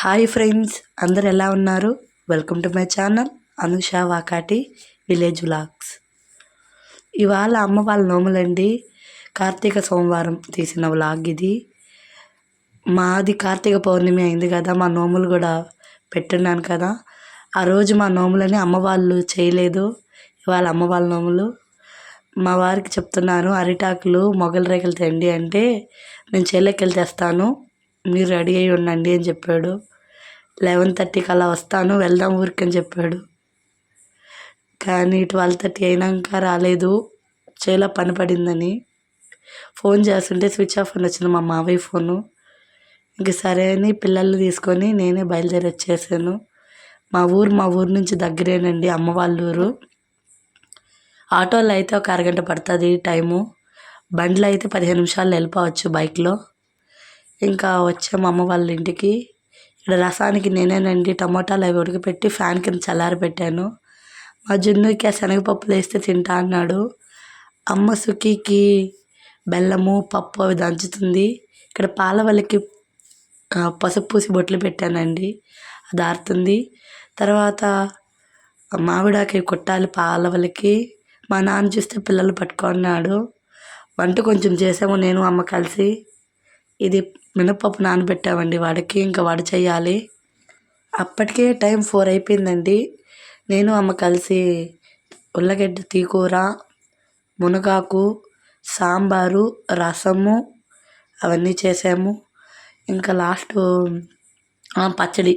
Hi friends అందరు ఎలా ఉన్నారు? Welcome to my channel Anusha Vakati village vlogs ఇవాళ అమ్మ వాళ్ళ నోములండి. కార్తీక సోమవారం తీసిన వ్లాగ్ ఇది. మాది కార్తీక పౌర్ణమి అయింది కదా మా నోములు కూడా పెట్టున్నాను కదా. ఆ రోజు మా నోములని అమ్మ వాళ్ళు చేయలేదు. ఇవాళ అమ్మ వాళ్ళ నోములు. మా వారికి చెప్తున్నాను అరిటాకులు మొగల రేకులు తెండి అంటే నేను చేలకెళ్ళి తెస్తాను. మీరు రెడీ అయ్యి ఉండండి అని చెప్పాడు. లెవెన్ థర్టీకి అలా వస్తాను వెళ్దాం ఊరికి అని చెప్పాడు. కానీ ట్వెల్వ్ థర్టీ అయినాక రాలేదు. చేలా పని పడిందని. ఫోన్ చేస్తుంటే స్విచ్ ఆఫ్ అని వచ్చింది మా మావయ్య ఫోను. ఇంక సరే అని పిల్లల్ని తీసుకొని నేనే బయలుదేరి వచ్చేసాను. మా ఊరు మా ఊరు నుంచి దగ్గరేనండి అమ్మ వాళ్ళ ఊరు. ఆటోలో అయితే ఒక అరగంట పడుతుంది టైము. బండ్లు అయితే పదిహేను నిమిషాలు వెళ్ళిపోవచ్చు బైక్లో. ఇంకా వచ్చాము అమ్మ వాళ్ళ ఇంటికి. ఇక్కడ రసానికి నేనేనండి టమోటాలు అవి ఉడకపెట్టి ఫ్యాన్ కింద చల్లారి పెట్టాను. మా జున్నుకి ఆ శనగపప్పులు వేస్తే తింటా అన్నాడు. అమ్మ సుఖీకి బెల్లము పప్పు అవి దంచుతుంది. ఇక్కడ పాలవల్లికి పసుపు పూసి బొట్లు పెట్టానండి. అది ఆరుతుంది. తర్వాత మామిడాకి కొట్టాలి పాలవలకి మా నాన్న చూస్తే పిల్లలు పట్టుకున్నాడు. వంట కొంచెం చేసాము నేను అమ్మ కలిసి. ఇది మినప్పప్పు నానబెట్టామండి వాడికి ఇంకా వాడు చేయాలి అప్పటికే టైం ఫోర్ అయిపోయిందండి. నేను అమ్మ కలిసి ఉల్లగడ్డ తీకూర మునగాకు సాంబారు రసము అవన్నీ చేసాము. ఇంకా లాస్ట్ పచ్చడి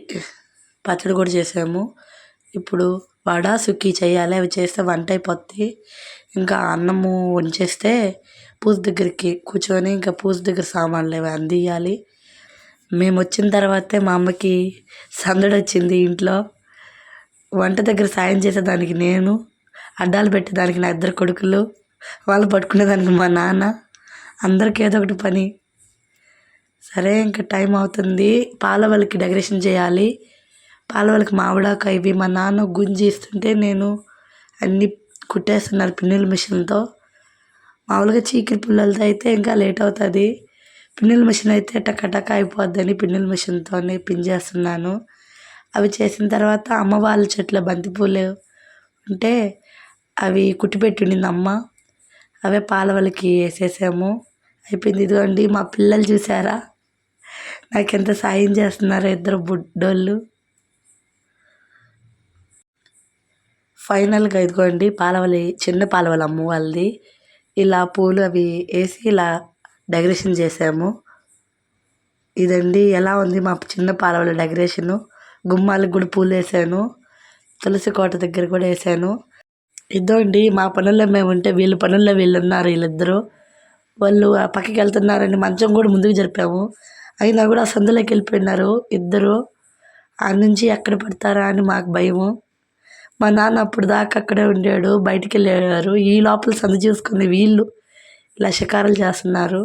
పచ్చడి కూడా చేసాము. ఇప్పుడు వడ సుక్కీ చేయాలి అవి చేస్తే వంట అయిపోద్ది. ఇంకా అన్నము వంచేస్తే పూజ దగ్గరికి కూర్చొని ఇంకా పూజ దగ్గర సామాన్లు ఇవి అందియాలి మేము వచ్చిన తర్వాతే మా అమ్మకి సందడి వచ్చింది ఇంట్లో. వంట దగ్గర సాయం చేసేదానికి నేను అడ్డాలు పెట్టేదానికి నా ఇద్దరు కొడుకులు వాళ్ళు పట్టుకునేదానికి మా నాన్న. అందరికీ ఏదో ఒకటి పని. సరే ఇంకా టైం అవుతుంది. పాలవలకి డెకరేషన్ చేయాలి. పాలవలకి మామిడాకు ఇవి మా నాన్న గుంజి ఇస్తుంటే నేను అన్నీ కుట్టేస్తున్నారు పిన్నుల మిషన్తో మామూలుగా చీకిరి పుల్లలతో అయితే ఇంకా లేట్ అవుతుంది. పిన్నుల మిషన్ అయితే టకటక అయిపోద్దని పిన్నుల మిషన్తోనే పిన్ చేస్తున్నాను. అవి చేసిన తర్వాత అమ్మ వాళ్ళ చెట్ల బంతిపూలు ఉంటే అవి కుట్టిపెట్టిండింది అమ్మ. అవే పాలవలకి వేసేసాము. అయిపోయింది. ఇదిగోండి మా పిల్లలు చూసారా? నాకెంత సాయం చేస్తున్నారో ఇద్దరు బుడ్డోళ్ళు. ఫైనల్గా ఇదిగోండి పాలవలి చిన్న పాలవలి అమ్మ వాళ్ళది. ఇలా పూలు అవి వేసి ఇలా డెకరేషన్ చేసాము ఇదండి ఎలా ఉంది మా చిన్న పాలవల డెకరేషను. గుమ్మాలకు కూడా పూలు వేసాను. తులసి కోట దగ్గర కూడా వేసాను. ఇదోండి మా పనుల్లో మేము ఉంటే వీళ్ళ పనుల్లో వీళ్ళు ఉన్నారు వీళ్ళిద్దరూ. వాళ్ళు ఆ పక్కకి వెళ్తున్నారని మంచం కూడా ముందుకు జరిపాము. అయినా కూడా ఆ సందులోకి వెళ్ళిపోయినారు ఇద్దరు. ఆ నుంచి ఎక్కడ పడతారా అని మాకు భయము. మా నాన్న అప్పుడు దాకా అక్కడే ఉండాడు బయటికి వెళ్ళారు ఈ లోపల సందు చూసుకుని వీళ్ళు ఇలా షికారులు చేస్తున్నారు.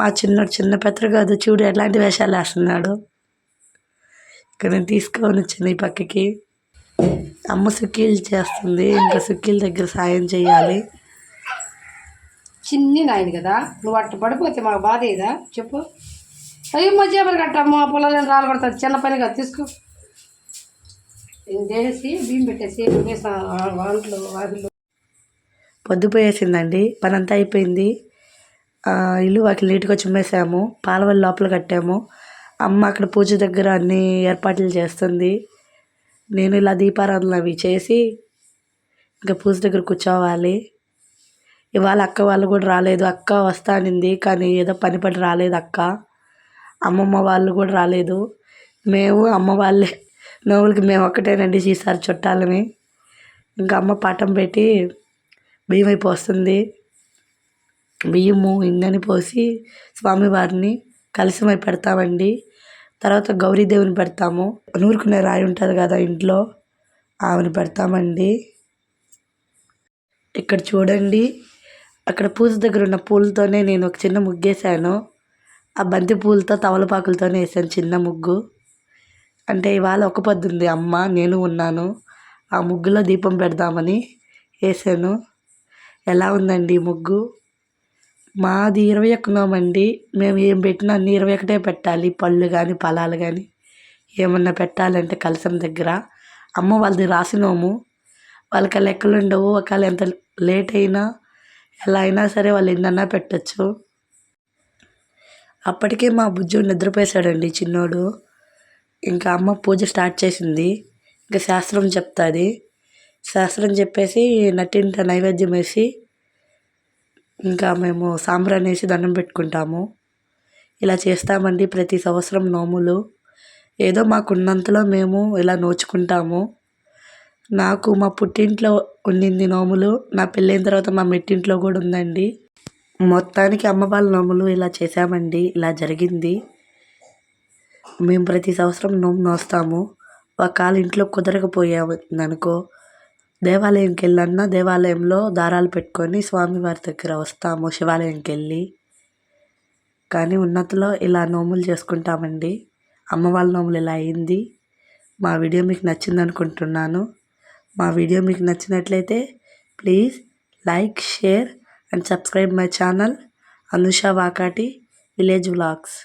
మా చిన్నోడు చిన్న పెద్ద కాదు చూడు ఎలాంటి వేషాలు వేస్తున్నాడు. ఇక్కడ నేను తీసుకొని వచ్చాను ఈ పక్కకి. అమ్మ సుక్కీలు చేస్తుంది ఇంకా సుక్కీల దగ్గర సాయం చేయాలి. చిన్ని నాయన కదా నువ్వు అట్ట పడిపోతే మాకు బాధ ఏదా? చెప్పు. అయ్యో మధ్య మరి కట్టమ్మ పొలాలను రాలు పడుతుంది చిన్న పని కదా తీసుకో. చేసి బియ్యం పెట్టేసి వేసా వాంట్లో వాకిల్లో. పొద్దుపోయేసిందండి పనంతా అయిపోయింది. ఇల్లు వాకిలు నీట్గా చుమ్మేసాము పాలవల్లి లోపల కట్టాము. అమ్మ అక్కడ పూజ దగ్గర అన్ని ఏర్పాట్లు చేస్తుంది. నేను ఇలా దీపారాధనలు అవి చేసి ఇంకా పూజ దగ్గర కూర్చోవాలి. ఇవాళ అక్క వాళ్ళు కూడా రాలేదు అక్క వస్తా అనింది కానీ ఏదో పని పడి రాలేదు అక్క. అమ్మమ్మ వాళ్ళు కూడా రాలేదు. మేము అమ్మ వాళ్ళే నోవులకి మేము ఒక్కటేనండి ఈసారి చుట్టాలని. ఇంకా అమ్మ పాఠం పెట్టి బియ్యం అయిపోస్తుంది బియ్యము ఇంగని పోసి స్వామివారిని కలిసిమై పెడతామండి. తర్వాత గౌరీదేవిని పెడతాము. నూరుకునే రాయి ఉంటుంది కదా ఇంట్లో ఆమెను పెడతామండి. ఇక్కడ చూడండి అక్కడ పూజ దగ్గర ఉన్న పూలతోనే నేను ఒక చిన్న ముగ్గేసాను ఆ బంతి పూలతో తమలపాకులతోనే వేసాను చిన్న ముగ్గు. అంటే ఇవాళ ఒక పొద్దుంది. అమ్మ నేను ఉన్నాను. ఆ ముగ్గులో దీపం పెడదామని వేసాను ఎలా ఉందండి ముగ్గు? మాది ఇరవై ఒక్క నోమండి. మేము ఏం పెట్టినా అన్ని ఇరవై ఒకటే పెట్టాలి. పళ్ళు కానీ ఫలాలు కానీ ఏమన్నా పెట్టాలంటే కలసం దగ్గర. అమ్మ వాళ్ళది రాసినోము వాళ్ళకి ఆ లెక్కలు ఉండవు. ఒకవేళ ఎంత లేట్ అయినా ఎలా అయినా సరే వాళ్ళు ఎన్నన్నా పెట్టచ్చు. అప్పటికే మా బుజ్జు నిద్రపోసాడండి చిన్నోడు. ఇంకా అమ్మ పూజ స్టార్ట్ చేసింది. ఇంకా శాస్త్రం చెప్తుంది. శాస్త్రం చెప్పేసి నట్టింట నైవేద్యం వేసి ఇంకా మేము సాంబ్రాన్ని వేసి దండం పెట్టుకుంటాము. ఇలా చేస్తామండి ప్రతి సంవత్సరం నోములు. ఏదో మాకున్నంతలో మేము ఇలా నోచుకుంటాము. నాకు మా పుట్టింట్లో ఉండింది నోములు నా పెళ్ళైన తర్వాత మా మెట్టింట్లో కూడా ఉందండి. మొత్తానికి అమ్మ వాళ్ళ నోములు ఇలా చేశామండి. ఇలా జరిగింది. మేము ప్రతి సంవత్సరం నోము నోస్తాము. ఒకవేళ ఇంట్లో కుదరకపోయామనుకో దేవాలయంకి వెళ్ళన్నా దేవాలయంలో దారాలు పెట్టుకొని స్వామివారి దగ్గర వస్తాము శివాలయంకి వెళ్ళి కానీ ఉన్నతలో ఇలా నోములు చేసుకుంటామండి. అమ్మ వాళ్ళ నోములు ఇలా అయింది. మా వీడియో మీకు నచ్చింది అనుకుంటున్నాను మా వీడియో మీకు నచ్చినట్లయితే please like share and subscribe my channel Anusha Vakati village vlogs.